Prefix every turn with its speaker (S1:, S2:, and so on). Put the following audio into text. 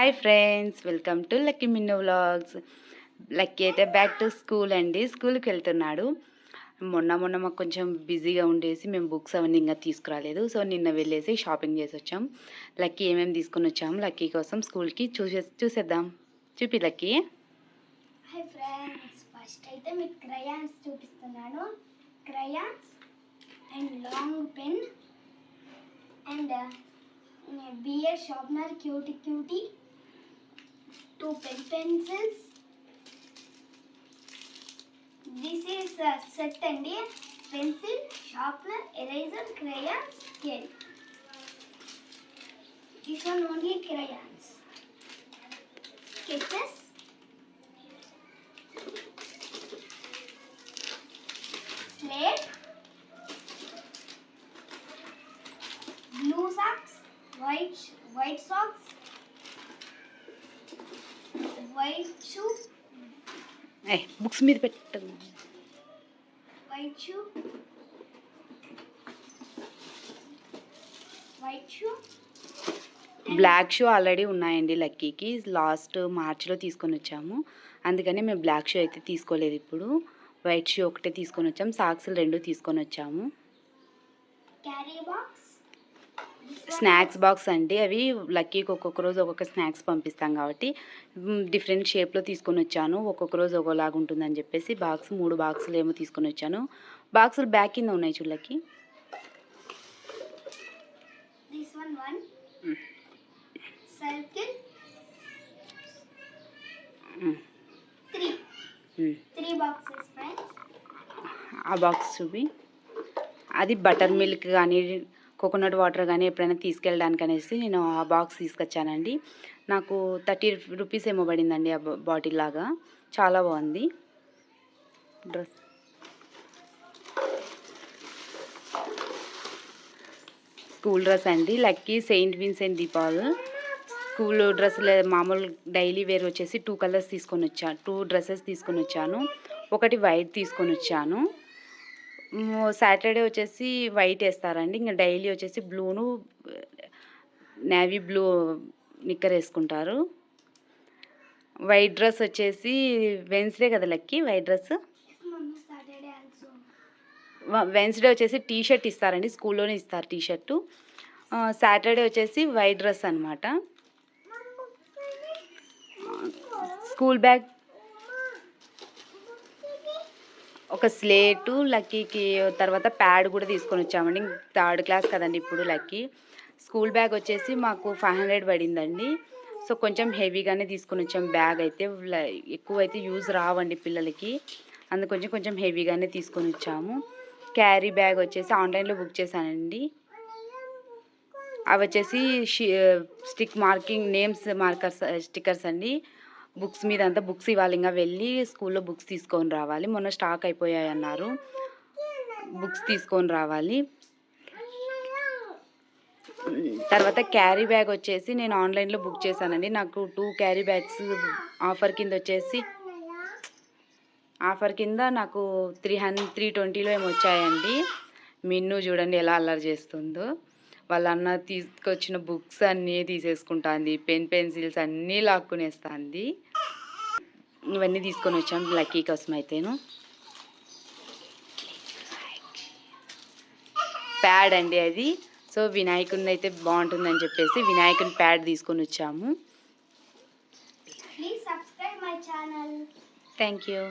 S1: Hi friends welcome to Lucky Minnu vlogs Lucky అయితే back to school అండి. స్కూల్కి వెళ్తున్నాడు. మొన్న మొన్న మాకు కొంచెం బిజీగా ఉండేసి మేము బుక్స్ అవన్నీ ఇంకా తీసుకురాలేదు. సో నిన్న వెళ్ళేసి షాపింగ్ చేసి వచ్చాం. లక్కీ ఏమేమి తీసుకొని వచ్చాము లక్కీ కోసం స్కూల్కి చూసే చూసేద్దాం. చూపి లక్కీ
S2: హాయ్ ఫ్రెండ్స్ ఫస్ట్ అయితే మీకు క్రయాన్స్ చూపిస్తున్నాను. Crayons and long pen and bear sharpener cutie cutie two pen pencils. This is a set and a pencil, sharpener, eraser, crayons, scale. This one only crayons. Sketches. Slate. Blue socks, white, white socks, white shoe,
S1: ఏ books మీద పెట్టు.
S2: white shoe, white shoe,
S1: black shoe already ఉన్నాయండి లక్కీకి. Last మార్చ్లో తీసుకొని వచ్చాము. అందుకని మేము బ్లాక్ షూ అయితే తీసుకోలేదు ఇప్పుడు. వైట్ షూ ఒకటే తీసుకొని వచ్చాము. సాక్స్లు రెండు తీసుకొని వచ్చాము.
S2: carry box.
S1: స్నాక్స్ బాక్స్ అండి అవి లక్కీకి ఒక్కొక్క రోజు ఒక్కొక్క స్నాక్స్ పంపిస్తాం కాబట్టి డిఫరెంట్ షేప్లో తీసుకొని వచ్చాను. ఒక్కొక్క రోజు ఒక్కోలాగా ఉంటుందని చెప్పేసి బాక్స్ మూడు బాక్సులు ఏమో తీసుకొని వచ్చాను. బాక్సులు బ్యాక్ కింద ఉన్నాయి చూడలకి. ఆ బాక్స్ చూపి. అది బటర్ మిల్క్ కానీ కోకోనట్ వాటర్ కానీ ఎప్పుడైనా తీసుకెళ్ళడానికి అనేసి నేను ఆ బాక్స్ తీసుకొచ్చానండి. నాకు థర్టీ రూపీస్ ఏమో పడిందండి ఆ బాటిల్ లాగా. చాలా బాగుంది. డ్రెస్. స్కూల్ డ్రెస్ అండి. Lucky saint Vincent de Paul. School డ్రెస్సులు మామూలు డైలీ వేర్ వచ్చేసి టూ కలర్స్ తీసుకొని వచ్చాను టూ డ్రెస్సెస్ తీసుకొని వచ్చాను ఒకటి వైట్ తీసుకొని వచ్చాను సాటర్డే వచ్చేసి వైట్ వేస్తారండి. ఇంకా డైలీ వచ్చేసి బ్లూను నేవీ బ్లూ నిక్కర్ వేసుకుంటారు. వైట్ డ్రెస్ వచ్చేసి వెన్స్డే కదా లక్కి? White dress? వెన్స్డే వచ్చేసి టీ షర్ట్ ఇస్తారండి. స్కూల్లోనే ఇస్తారు టీ షర్టు సాటర్డే వచ్చేసి వైట్ డ్రెస్ అనమాట స్కూల్ బ్యాగ్ ఒక స్లేటు లక్కీకి తర్వాత ప్యాడ్ కూడా తీసుకొని వచ్చామండి. థర్డ్ క్లాస్ కదండి ఇప్పుడు లక్కీ. స్కూల్ బ్యాగ్ వచ్చేసి మాకు ఫైవ్ హండ్రెడ్ పడిందండి. సో కొంచెం హెవీగానే తీసుకొని వచ్చాం బ్యాగ్ అయితే. ఎక్కువ అయితే యూజ్ రావండి పిల్లలకి. అందుకొంచెం కొంచెం కొంచెం హెవీగానే తీసుకొని వచ్చాము. క్యారీ బ్యాగ్ వచ్చేసి ఆన్లైన్లో బుక్ చేశానండి. అవి వచ్చేసి stick marking names markers stickers అండి. బుక్స్ మీద అంతా బుక్స్ ఇవ్వాలి ఇంకా వెళ్ళి స్కూల్లో బుక్స్ తీసుకొని రావాలి. మొన్న స్టాక్ అయిపోయాయి అన్నారు బుక్స్ తీసుకొని రావాలి. తర్వాత క్యారీ బ్యాగ్ వచ్చేసి నేను ఆన్లైన్లో బుక్ చేశానండి. నాకు టూ క్యారీ బ్యాగ్స్ ఆఫర్ కింద వచ్చేసి ఆఫర్ కింద నాకు త్రీ హండ్రెడ్ త్రీ ట్వంటీలో ఏమో వచ్చాయండి. మిన్ను చూడండి ఎలా అల్లరి చేస్తుందో. వాళ్ళ అన్న తీసుకొచ్చిన బుక్స్ అన్నీ తీసేసుకుంటుంది. పెన్ పెన్సిల్స్ అన్నీ లాక్కునేస్తుంది. ఇవన్నీ తీసుకొని వచ్చాం లక్కీ కోసం అయితేను. ప్యాడ్ అండి అది. సో వినాయకుడిని అయితే బాగుంటుందని చెప్పేసి వినాయకుని ప్యాడ్ తీసుకొని వచ్చాము. Thank you